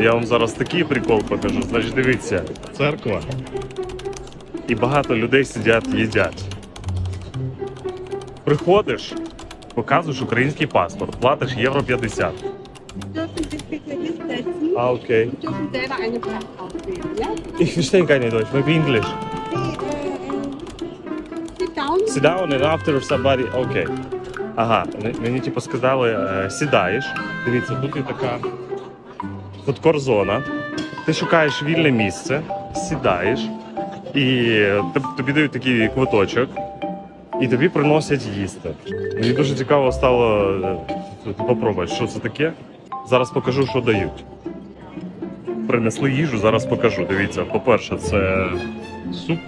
Я вам зараз такий прикол покажу. Значить, дивіться, церква. І багато людей сидять, їдять. Приходиш, показуєш український паспорт, платиш євро 50. dürfen sich bitte. А, окей. und dürfen selber eine Platte auswählen. Ja? Ich verstehe keine Deutsch, maybe English. Sit down. Sit down and after somebody... Окей. Ага, мені типу сказали, е, сідаєш. Дивіться, тут є така фудкор-зона. Ти шукаєш вільне місце, сідаєш, і тобі дають такий квиточок, і тобі приносять їсти. Мені дуже цікаво стало е, попробувати, що це таке. Зараз покажу, що дають. Принесли їжу, зараз покажу. Дивіться, по-перше, це суп,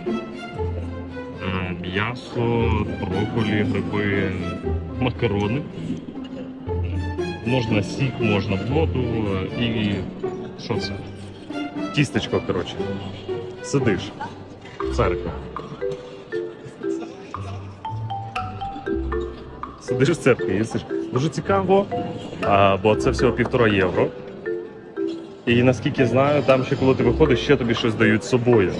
м'ясо, брокколі, гриби, макарони. Можна сік, можна воду і що це? Тістечко, коротше. Сидиш. Церква. Сидиш в церкві, їсиш. Дуже цікаво, бо це всього півтора євро. І наскільки знаю, там ще коли ти виходиш, ще тобі щось дають з собою.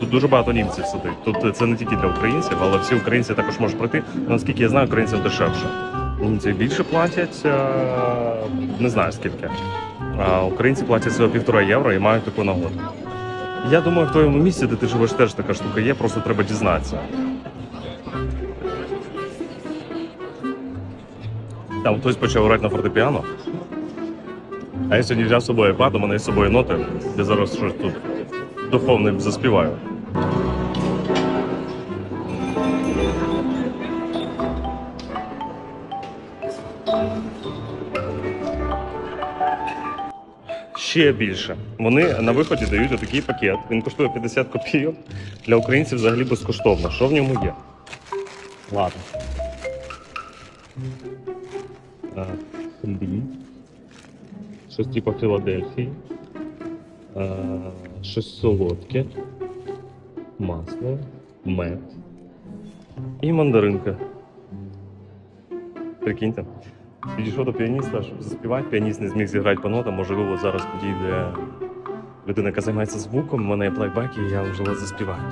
Тут дуже багато німців сидить. Тут це не тільки для українців, але всі українці також можуть прийти. Наскільки я знаю, українців дешевше. Німці більше платять, е, не знаю скільки. А українці платять всього півтора євро і мають таку нагоду. Я думаю, в твоєму місці, де ти живеш, теж така штука є, просто треба дізнатися. Там хтось почав грати на фортепіано. А я сьогодні взяв з собою iPad, у мене з собою ноти, я зараз щось тут духовним заспіваю. Ще більше. Вони на виході дають отакий пакет. Він коштує 50 копійок. Для українців взагалі безкоштовно. Що в ньому є? Ладно. Хліб. Щось типу Філадельфії. Щось солодке. Масло, мед. І мандаринка. Прикиньте. Підійшов до піаніста, щоб заспівати. Піаніст не зміг зіграти по нотам. Можливо, зараз підійде людина, яка займається звуком. У мене є плейбек, і я можливо заспіваю.